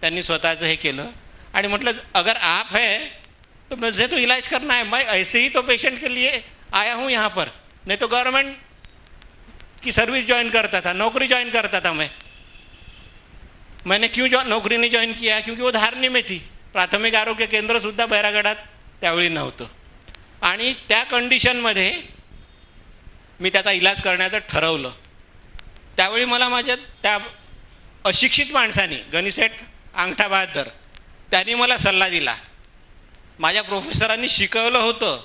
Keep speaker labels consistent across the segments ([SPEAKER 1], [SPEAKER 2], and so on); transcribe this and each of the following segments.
[SPEAKER 1] त्यांनी स्वतःचं हे केलं. आणि म्हटलं अगर आप है तो मुझे तो इलाज करना है। मैं ऐसे ही तो पेशेंट के लिए आया हूँ यहाँ पर। नहीं तो गवर्नमेंट की सर्विस ज्वाइन करता था नौकरी ज्वाइन करता था मैं। मैंने क्यों जॉ नोकरी नहीं जॉईन किया? क्योंकि वो धारणी में थी। प्राथमिक आरोग्य केंद्रसुद्धा बैरागडात त्यावेळी नव्हतं. आणि त्या कंडिशनमध्ये मी त्याचा इलाज करण्याचं ठरवलं. त्यावेळी मला माझ्या त्या अशिक्षित माणसाने गणिसेठ अंगठा बहादर. त्यांनी मला सल्ला दिला. माझ्या प्रोफेसरांनी शिकवलं होतं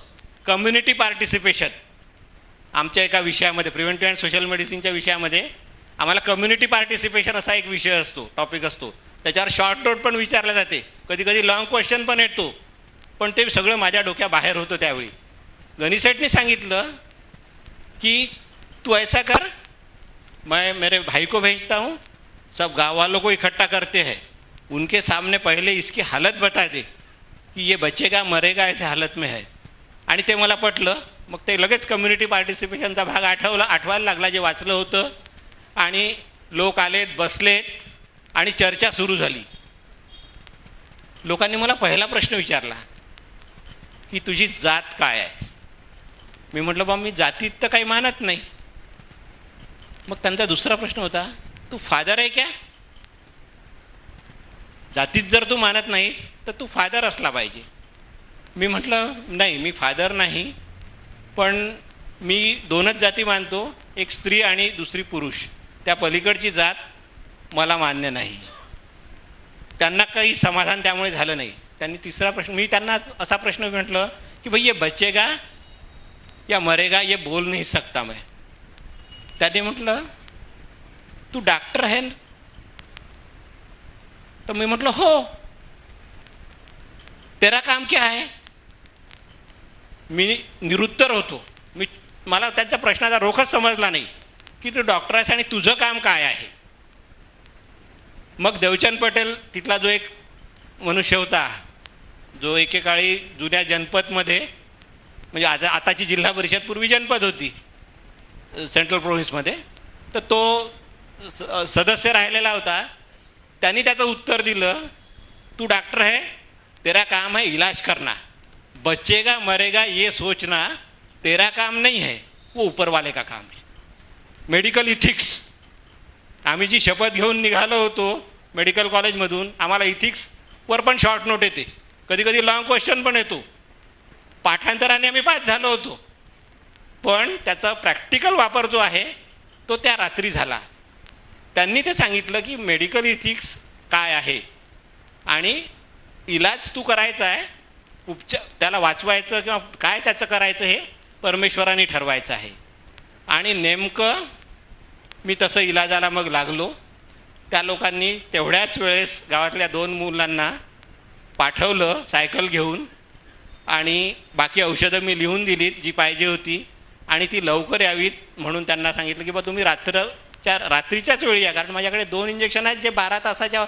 [SPEAKER 1] कम्युनिटी पार्टिसिपेशन आमच्या एका विषयामध्ये प्रिव्हेंटिव्ह अँड सोशल मेडिसिनच्या विषयामध्ये आम्हाला कम्युनिटी पार्टिसिपेशन असा एक विषय असतो टॉपिक असतो. त्याच्यावर शॉर्ट नोट पण विचारले जाते. कधी कधी लॉंग क्वेश्चन पण येतो. पण ते सगळं माझ्या डोक्याबाहेर होतं त्यावेळी. गणिसेठनी सांगितलं कि तू ऐसा कर मैं मेरे भाई को भेजता हूँ सब गाँव वालों को इकट्ठा करते हैं. उनके सामने पहले इसकी हालत बता दे की ये बचेगा मरेगा ऐसे हालत में आहे आणि ते मला पटलं. मग ते लगेच कम्युनिटी पार्टिसिपेशनचा भाग आठवला आठवायला लागला जे वाचलं होतं. आणि लोक आलेत बसलेत आणि चर्चा सुरू झाली. लोकांनी मला पहिला प्रश्न विचारला की तुझी जात काय आहे? मी म्हटलं बा मी जातीत तर काही मानत नाही. मग त्यांचा दुसरा प्रश्न होता तू फादर आहे क्या? जातीत जर तू मानत नाही तर तू फादर असला पाहिजे. मी म्हटलं नाही मी फादर नाही पण मी दोनच जाती मानतो एक स्त्री आणि दुसरी पुरुष. त्या पलीकडची जात मला मान्य नाही. त्यांना काही समाधान त्यामुळे झालं नाही. त्यांनी तिसरा प्रश्न मी त्यांना असा प्रश्न म्हटलं की भाई ये बचेगा या मरेगा ये बोल नाही सकता मैं. त्याने म्हटलं तू डॉक्टर आहे तर मी म्हटलं हो. तेरा काम क्या आहे मी निरुत्तर होतो. मी मला त्यांच्या प्रश्नाचा रोखच समजला नाही की तू डॉक्टर आहेस आणि तुझं काम काय आहे? मग देवचंद पटेल तिथला जो एक मनुष्य होता जो एकेकाळी जुन्या जनपदमध्ये म्हणजे आता आताची जिल्हा परिषद पूर्वी जनपद होती सेंट्रल प्रोव्हिन्समध्ये तर तो स- सदस्य राहिलेला होता. त्यांनी त्याचं उत्तर दिलं तू डॉक्टर है तेरा काम है इलाज करना बचेगा मरेगा ये सोचना तेरा काम नाही है वो ऊपर वाले का काम है मेडिकल इथिक्स आम्ही जी शपथ घेऊन निघालो होतो मेडिकल कॉलेजमधून आम्हाला इथिक्सवर पण शॉर्ट नोट येते. कधी कधी लॉंग क्वेश्चन पण येतो. पाठांतराने आम्ही पास झालो होतो. पण त्याचा प्रॅक्टिकल वापर जो आहे तो त्या रात्री झाला. त्यांनी ते सांगितलं की मेडिकल इथिक्स काय आहे? आणि इलाज तू करायचा आहे उपचार त्याला वाचवायचं किंवा काय त्याचं करायचं हे परमेश्वराने ठरवायचं आहे. आणि नेमकं मी तसं इलाजाला मग लागलो. त्या लोकांनी तेवढ्याच वेळेस गावातल्या दोन मुलांना पाठवलं सायकल घेऊन. आणि बाकी औषधं मी लिहून दिलीत जी पाहिजे होती. आणि ती लवकर यावीत म्हणून त्यांना सांगितलं की बा तुम्ही रात्र रात्रच्या रात्रीच्याच वेळी या कारण माझ्याकडे दोन इंजेक्शन आहेत जे बारा तासाच्या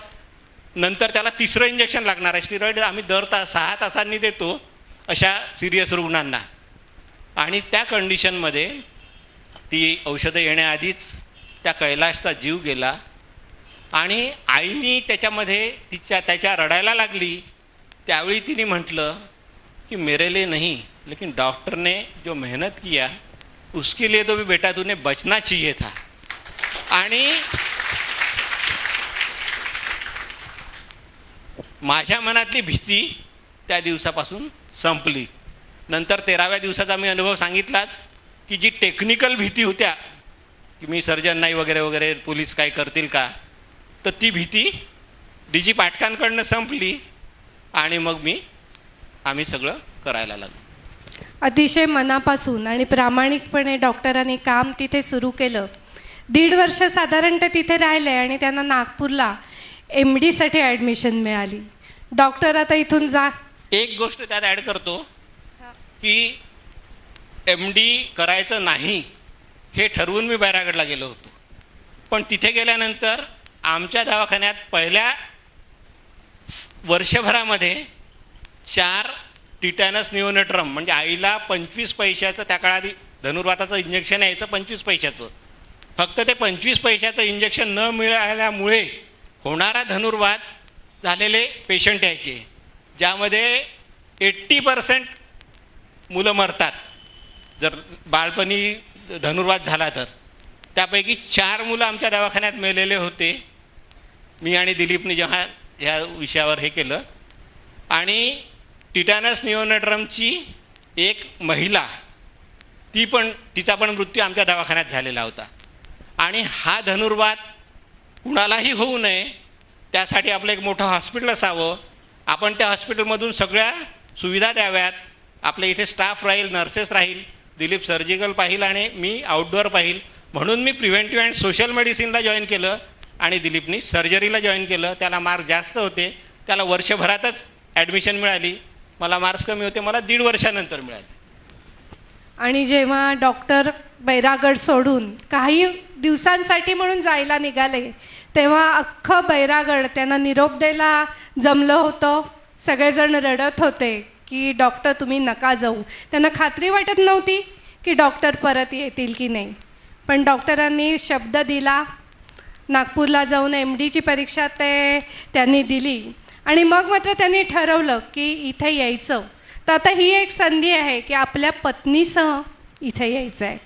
[SPEAKER 1] नंतर त्याला तिसरं इंजेक्शन लागणार आहे. स्टिरॉईड आम्ही दर तास सहा तासांनी देतो अशा सिरियस रुग्णांना. आणि त्या कंडिशनमध्ये ती औषधं येण्याआधीच त्या कैलाशचा जीव गेला. आणि आईनी त्याच्यामध्ये तिच्या त्याच्या रडायला लागली. त्यावेळी तिने म्हटलं कि मेरे लिए नहीं लेकिन डॉक्टर ने जो मेहनत किया उसके लिए तो भी बेटा तूने बचना चाहिए था. आणि माझ्या मनातली भीती त्या दिवसापासून संपली. नंतर तेराव्या दिवसाचा मी अनुभव सांगितलाच की जी टेक्निकल भीती होत्या की मी सर्जन नाही वगैरे वगैरे पोलीस काय करतील का तर ती भीती डी जी पाटकांकडनं संपली आणि मग मी आम्ही सगळं करायला लागलो.
[SPEAKER 2] अतिशय मनापासून आणि प्रामाणिकपणे डॉक्टरांनी काम तिथे सुरू केलं. दीड वर्ष साधारणतः तिथे राहिले आणि त्यांना नागपूरला एम डीसाठी ॲडमिशन मिळाली. डॉक्टर आता इथून जा.
[SPEAKER 1] एक गोष्ट त्यात ॲड करतो की एम डी करायचं नाही हे ठरवून मी बैरागडला गेलो होतो. पण तिथे गेल्यानंतर आमच्या दवाखान्यात पहिल्या वर्षभरामध्ये चार टिटॅनस निओनेट्रम म्हणजे आईला पंचवीस पैशाचं त्या काळात धनुर्वाताचं इंजेक्शन यायचं पंचवीस पैशाचं. फक्त ते पंचवीस पैशाचं इंजेक्शन न मिळाल्यामुळे होणारा धनुर्वाद झालेले पेशंट यायचे. ज्यामध्ये एट्टी पर्सेंट मुलं मरतात. जर बाळपणी धनुर्वाद झाला तर. त्यापैकी चार मुलं आमच्या दवाखान्यात मेलेले होते. मी आणि दिलीपने जेव्हा ह्या विषयावर हे केलं. आणि टिटॅनस निओनट्रमची एक महिला ती पण तिचा पण मृत्यू आमच्या दवाखान्यात झालेला होता. आणि हा धनुर्वाद कुणालाही होऊ नये त्यासाठी आपलं एक मोठं हॉस्पिटल असावं. आपण त्या हॉस्पिटलमधून सगळ्या सुविधा द्याव्यात. आपल्या इथे स्टाफ राहील नर्सेस राहील दिलीप सर्जिकल पाहिल आणि मी आउटडोअर पाहिल. म्हणून मी प्रिव्हेंटिव्ह अँड सोशल मेडिसिनला जॉईन केलं आणि दिलीपनी सर्जरीला जॉईन केलं. त्याला मार्क जास्त होते. त्याला वर्षभरातच ॲडमिशन मिळाली. मला मार्क्स कमी होते. मला दीड वर्षानंतर मिळाले.
[SPEAKER 2] आणि जेव्हा डॉक्टर बैरागड सोडून काही दिवसांसाठी म्हणून जायला निघाले तेव्हा अख्खं बैरागड त्यांना निरोप द्यायला जमलं होतं. सगळेजण रडत होते की डॉक्टर तुम्ही नका जाऊ. त्यांना खात्री वाटत नव्हती की डॉक्टर परत येतील की नाही. पण डॉक्टरांनी शब्द दिला नागपूरला जाऊन एम डीची परीक्षा ते त्यांनी दिली. आणि मग मात्र त्यांनी ठरवलं की इथे यायचं. तर आता ही एक संधी आहे की आपल्या पत्नीसह इथे यायचं आहे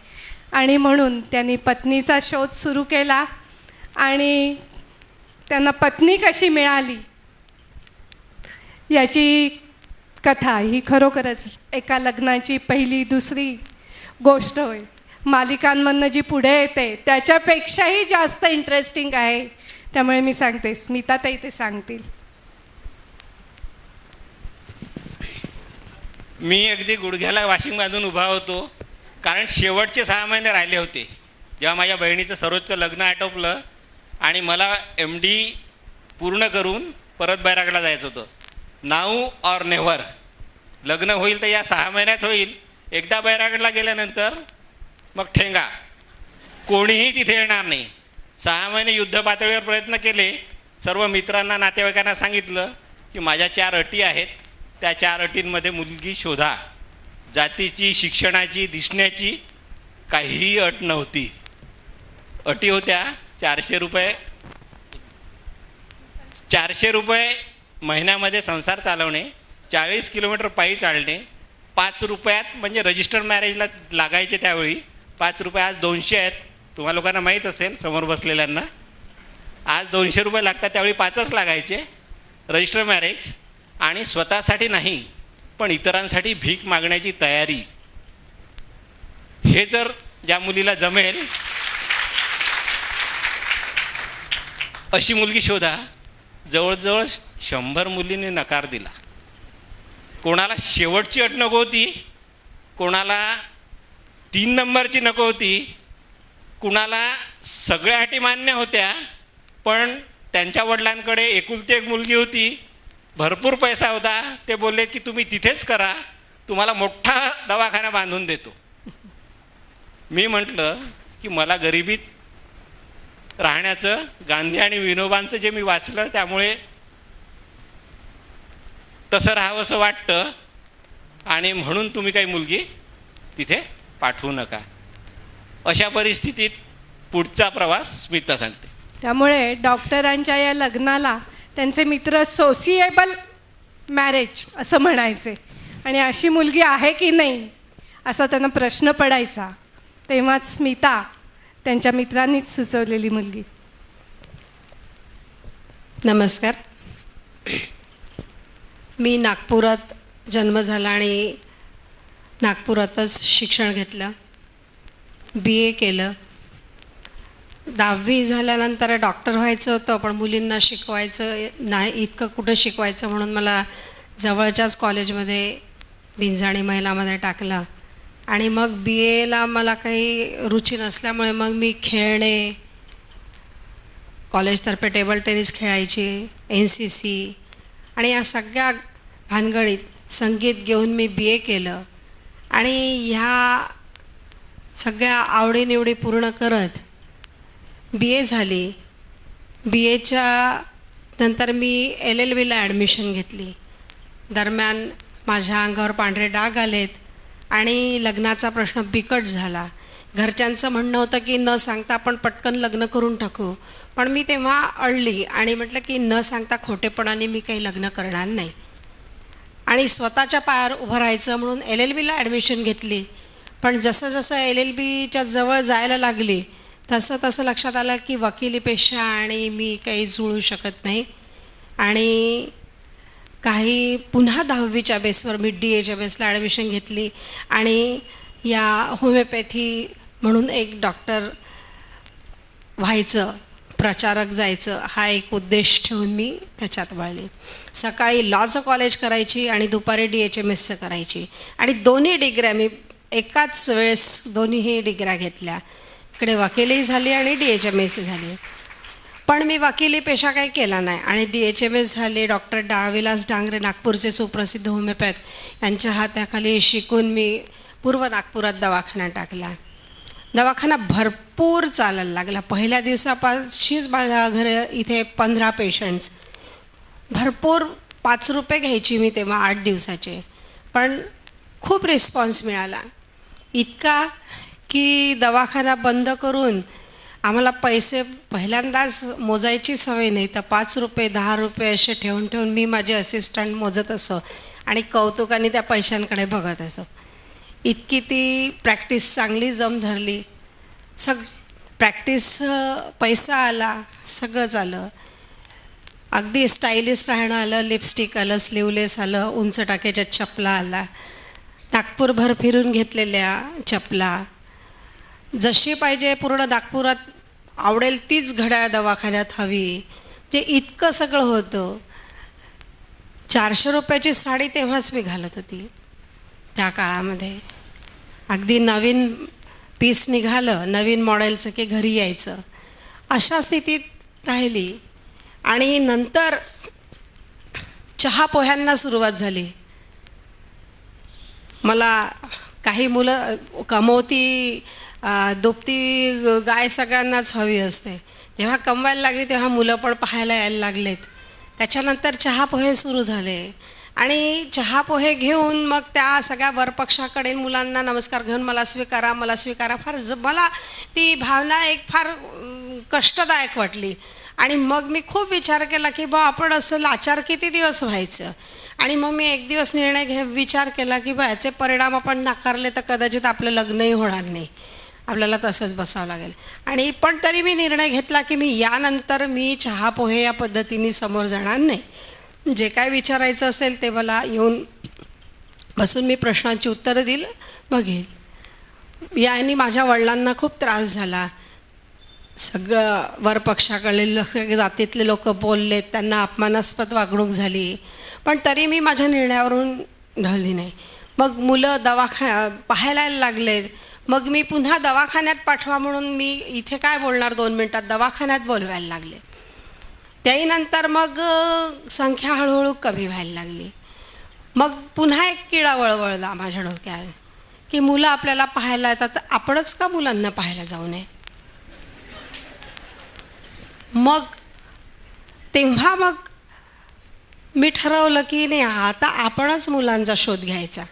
[SPEAKER 2] आणि म्हणून त्यांनी पत्नीचा शोध सुरू केला आणि त्यांना पत्नी कशी मिळाली याची कथा ही खरोखरच एका लग्नाची पहिली दुसरी गोष्ट होय. मालिकांमधनं जी पुढे येते त्याच्यापेक्षाही जास्त इंटरेस्टिंग आहे. त्यामुळे मी सांगते स्मिताताई ते सांगतील.
[SPEAKER 1] मी अगदी गुडघ्याला वाशिंग बांधून उभा होतो. कारण शेवटचे सहा महिने राहिले होते. जेव्हा माझ्या बहिणीचं सर्वोच्च लग्न आटोपलं आणि मला एम डी पूर्ण करून परत बैरागला जायचं होतं. Now or never. लग्न होईल तर या सहा महिन्यात होईल. एकदा बैरागडला गेल्यानंतर मग ठेंगा. कोणीही तिथे येणार नाही. सहा महिने युद्ध पातळीवर प्रयत्न केले. सर्व मित्रांना नातेवाईकांना सांगितलं की माझ्या चार अटी आहेत. त्या चार अटींमध्ये मुलगी शोधा. जातीची शिक्षणाची दिसण्याची काहीही अट नव्हती. अटी होत्या चारशे रुपये. चारशे रुपये महिन्यामध्ये संसार चालवणे चाळीस किलोमीटर पायी चालणे पाच रुपयात म्हणजे रजिस्टर मॅरेजला लागायचे त्यावेळी पाच रुपये आज दोनशे आहेत. तुम्हा लोकांना माहीत असेल समोर बसलेल्यांना. आज दोनशे रुपये लागतात त्यावेळी पाचच लागायचे. रजिस्टर मॅरेज आणि स्वतःसाठी नाही पण इतरांसाठी भीक मागण्याची तयारी. हे जर ज्या मुलीला जमेल अशी मुलगी शोधा जवळजवळ शंभर मुलींनी नकार दिला. कोणाला शेवटची अट नको होती कोणाला तीन नंबरची नको होती कुणाला सगळ्या अटी मान्य होत्या पण त्यांच्या वडिलांकडे एकुलती एक मुलगी होती भरपूर पैसा होता. ते बोलले की तुम्ही तिथेच करा. तुम्हाला मोठा दवाखाना बांधून देतो. मी म्हटलं की मला गरिबीत राहण्याचं गांधी आणि विनोबांचं जे मी वाचलं त्यामुळे तसं राहावंसं वाटतं. आणि म्हणून तुम्ही काही मुलगी तिथे पाठवू नका. अशा परिस्थितीत पुढचा प्रवास स्मिता सांगते.
[SPEAKER 2] त्यामुळे डॉक्टरांच्या या लग्नाला त्यांचे मित्र सोसिएबल मॅरेज असं म्हणायचे. आणि अशी मुलगी आहे की नाही असा त्यांना प्रश्न पडायचा. तेव्हाच स्मिता त्यांच्या मित्रांनीच सुचवलेली मुलगी.
[SPEAKER 3] नमस्कार. मी नागपुरात जन्म झाला आणि नागपुरातच शिक्षण घेतलं. बी ए केलं. दहावी झाल्यानंतर डॉक्टर व्हायचं होतं पण मुलींना शिकवायचं नाही इतकं कुठं शिकवायचं म्हणून मला जवळच्याच कॉलेजमध्ये बिंजाणी महिलामध्ये टाकलं. आणि मग बी एला मला काही रुची नसल्यामुळे मग मी खेळणे कॉलेजतर्फे टेबल टेनिस खेळायची एन सी सी आणि या सगळ्या भानगडीत संगीत घेऊन मी बी ए केलं. आणि ह्या सगळ्या आवडीनिवडी पूर्ण करत बी ए झाली. बी एच्या नंतर मी एल एल बीला ॲडमिशन घेतली. दरम्यान माझ्या अंगावर पांढरे डाग आलेत आणि लग्नाचा प्रश्न बिकट झाला. घरच्यांचं म्हणणं होतं की न सांगता आपण पटकन लग्न करून टाकू. पण मी तेव्हा अडली आणि म्हटलं की न सांगता खोटेपणाने मी काही लग्न करणार नाही. आणि स्वतःच्या पायावर उभं राहायचं म्हणून एल एल बीला ॲडमिशन घेतली. पण जसं जसं एल एल बीच्या जवळ जायला लागली तसं तसं लक्षात आलं की वकिलीपेक्षा आणि मी काही जुळू शकत नाही. आणि काही पुन्हा दहावीच्या बेसवर मी डी एच्या बेसला ॲडमिशन घेतली आणि या होमिओपॅथी म्हणून एक डॉक्टर व्हायचं प्रचारक जायचं हा एक उद्देश ठेवून मी त्याच्यात वळले. सकाळी लॉचं कॉलेज करायची आणि दुपारी डी एच एम एसचं करायची. आणि दोन्ही डिग्र्या मी एकाच वेळेस दोन्हीही डिग्र्या घेतल्या. इकडे वकिली झाली आणि डी एच एम एस झाली. पण मी वकिली पेशा काही केला नाही. आणि डी एच एम एस झाले डॉक्टर डाविलास डांगरे नागपूरचे सुप्रसिद्ध होमिओपॅथ यांच्या हाताखाली शिकून मी पूर्व नागपुरात दवाखाना टाकला. दवाखाना भरपूर चालायला लागला. पहिल्या दिवसापाशीच माझ्या घर इथे पंधरा पेशंट्स. भरपूर पाच रुपये घ्यायची मी तेव्हा आठ दिवसाचे. पण खूप रिस्पॉन्स मिळाला. इतका की दवाखाना बंद करून आम्हाला पैसे पहिल्यांदाच मोजायची सवय नाही. तर पाच रुपये दहा रुपये असे ठेवून ठेवून मी माझे असिस्टंट मोजत असो आणि कौतुकाने त्या पैशांकडे बघत असो. इतकी ती प्रॅक्टिस चांगली जम झाली. सग प्रॅक्टिस पैसा आला सगळंच आलं अगदी स्टायलिश राहणं आलं लिपस्टिक आलं स्लीवलेस आलं उंच टाक्याच्या चपला आला. नागपूरभर फिरून घेतलेल्या चपला. जशी पाहिजे पूर्ण नागपुरात आवडेल तीच घड्याळ दवाखान्यात हवी. जे इतकं सगळं होतं. चारशे रुपयाची साडी तेव्हाच मी घालत होती. त्या काळामध्ये. अगदी नवीन पीस निघालं नवीन मॉडेलचं की घरी यायचं. अशा स्थितीत राहिली. आणि नंतर चहा पोह्यांना सुरुवात झाली. मला काही मुलं कमवती दोपती गाय सगळ्यांनाच हवी असते. जेव्हा कमवायला लागली तेव्हा मुलं पण पाहायला यायला लागलेत. त्याच्यानंतर चहा पोहे सुरू झाले. आणि चहा पोहे घेऊन मग त्या सगळ्या वरपक्षाकडे मुलांना नमस्कार घेऊन मला स्वीकारा मला स्वीकारा. फार ज मला ती भावना एक फार कष्टदायक वाटली. आणि मग मी खूप विचार केला की बा आपण असं लाचार किती दिवस व्हायचं? आणि मग मी एक दिवस निर्णय घे विचार केला की बा याचे परिणाम आपण नाकारले तर कदाचित आपलं लग्नही होणार नाही. आपल्याला तसंच बसावं लागेल. आणि पण तरी मी निर्णय घेतला की मी यानंतर मी चहा पोहे या पद्धतीने समोर जाणार नाही. जे काय विचारायचं असेल ते मला येऊन बसून मी प्रश्नांची उत्तरं देईल बघेल. याने माझ्या वडिलांना खूप त्रास झाला. सगळं वरपक्षाकडे लोक जातीतले लोक बोलले त्यांना अपमानास्पद वागणूक झाली. पण तरी मी माझ्या निर्णयावरून ढळली नाही. मग मुलं दवाखा पाहायला लागले मग मी पुन्हा दवाखान्यात पाठवा म्हणून मी इथे काय बोलणार दोन मिनटात? दवाखान्यात बोलवायला लागले. त्याही नंतर मग संख्या हळूहळू कमी व्हायला लागली. मग पुन्हा एक किडा वळवळला माझ्या डोक्यात की मुलं आपल्याला पाहायला येतात. तर आपणच का मुलांना पाहायला जाऊ नये? मग तेव्हा मग मी ठरवलं की नाही आता आपणच मुलांचा शोध घ्यायचा.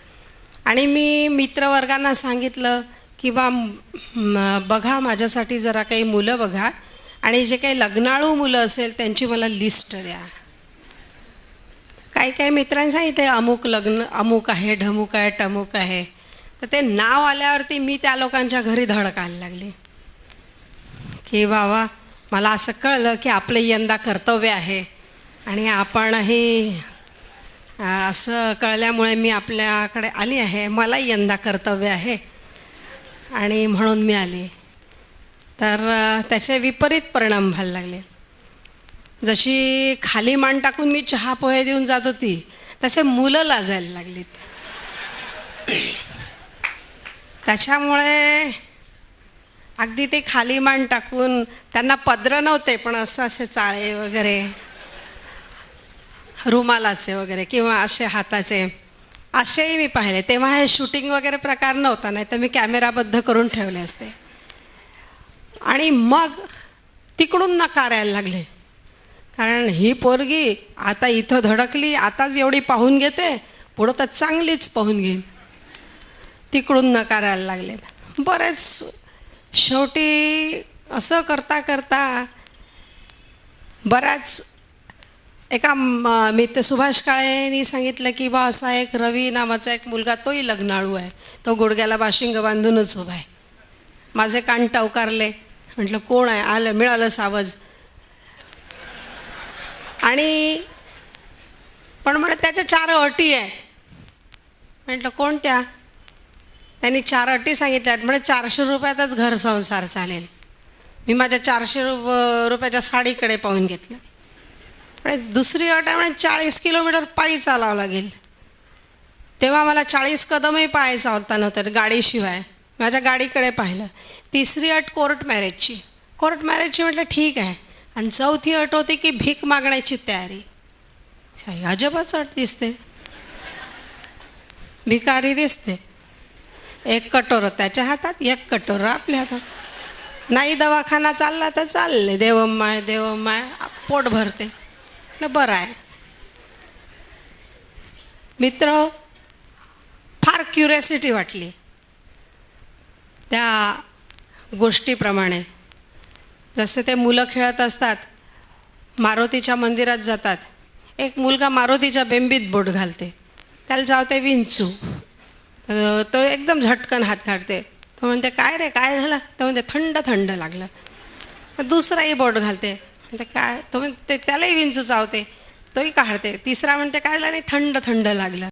[SPEAKER 3] आणि मी मित्रवर्गांना सांगितलं किंवा बघा माझ्यासाठी जरा काही मुलं बघा. आणि जे काही लग्नाळू मुलं असेल त्यांची मला लिस्ट द्या. काही काही मित्रांनी सांगितले अमुक लग्न अमुक आहे ढमुक आहे टमुक आहे. तर ते नाव आल्यावरती मी त्या लोकांच्या घरी धडकायला लागली. की बाबा मला असं कळलं की आपलं यंदा कर्तव्य आहे. आणि आपणही असं कळल्यामुळे मी आपल्याकडे आली आहे. मला यंदा कर्तव्य आहे. आणि म्हणून मी आली. तर त्याचे विपरीत परिणाम व्हायला लागले. जशी खाली मान टाकून मी चहा पोहे देऊन जात होती तसे मुलं लाजायला लागलीत. त्याच्यामुळे अगदी ते खाली मान टाकून त्यांना पदरं नव्हते पण असं असे चाळे वगैरे रुमालाचे वगैरे किंवा असे हाताचे असेही मी पाहिले. तेव्हा हे शूटिंग वगैरे प्रकार नव्हता नाही तर मी कॅमेराबद्ध करून ठेवले असते. आणि मग तिकडून नकार यायला लागले. कारण ही पोरगी आता इथं धडकली आताच एवढी पाहून घेते पुढं तर चांगलीच पाहून घेईन तिकडून नकार यायला लागलेत बरेच शेवटी असं करता करता बऱ्याच एका मित्र सुभाष काळेनी सांगितलं की बा असा एक रवी नावाचा एक मुलगा तोही लग्नाळू आहे. तो गुडघ्याला बाशिंग बांधूनच उभा आहे. माझे कान टवकारले. म्हटलं कोण आहे? आलं मिळालं सावज आणि पण म्हणे त्याच्या चार अटी आहे. म्हटलं कोणत्या? त्यांनी चार अटी सांगितल्या आहेत म्हणजे चारशे रुपयातच घर संसार चालेल. मी माझ्या चारशे रुप रुपयाच्या साडीकडे पाहून घेतलं. आणि दुसरी अट आहे म्हणजे चाळीस किलोमीटर पायी चालावं लागेल. तेव्हा मला चाळीस कदमही पाय चालता नव्हतं गाडीशिवाय. माझ्या गाडीकडे पाहिलं. तिसरी अट कोर्ट मॅरेजची. कोर्ट मॅरेजची म्हटलं ठीक आहे. आणि चौथी अट होती की भीक मागण्याची तयारी. अजबच अट दिसते. भिकारी दिसते. एक कटोरं त्याच्या हातात एक कटोरं आपल्या हातात. नाही दवाखाना चालला तर चालले. देवमाय देवमाय पोट भरते. म्हटलं बरं आहे. मित्र फार क्युरियासिटी वाटली. त्या गोष्टीप्रमाणे. जसे ते मुलं खेळत असतात मारुतीच्या मंदिरात जातात. एक मुलगा मारुतीच्या बेंबीत बोट घालते. त्याला जावते विंचू. तो एकदम झटकन हात काढते. तो म्हणते काय रे काय झालं? तो म्हणते थंड थंड लागलं. दुसराही बोट घालते. म्हणते काय? तो म्हणते त्यालाही विंचू चावते तोही काढते. तिसरा म्हणते काय झालं? नाही थंड थंड लागलं.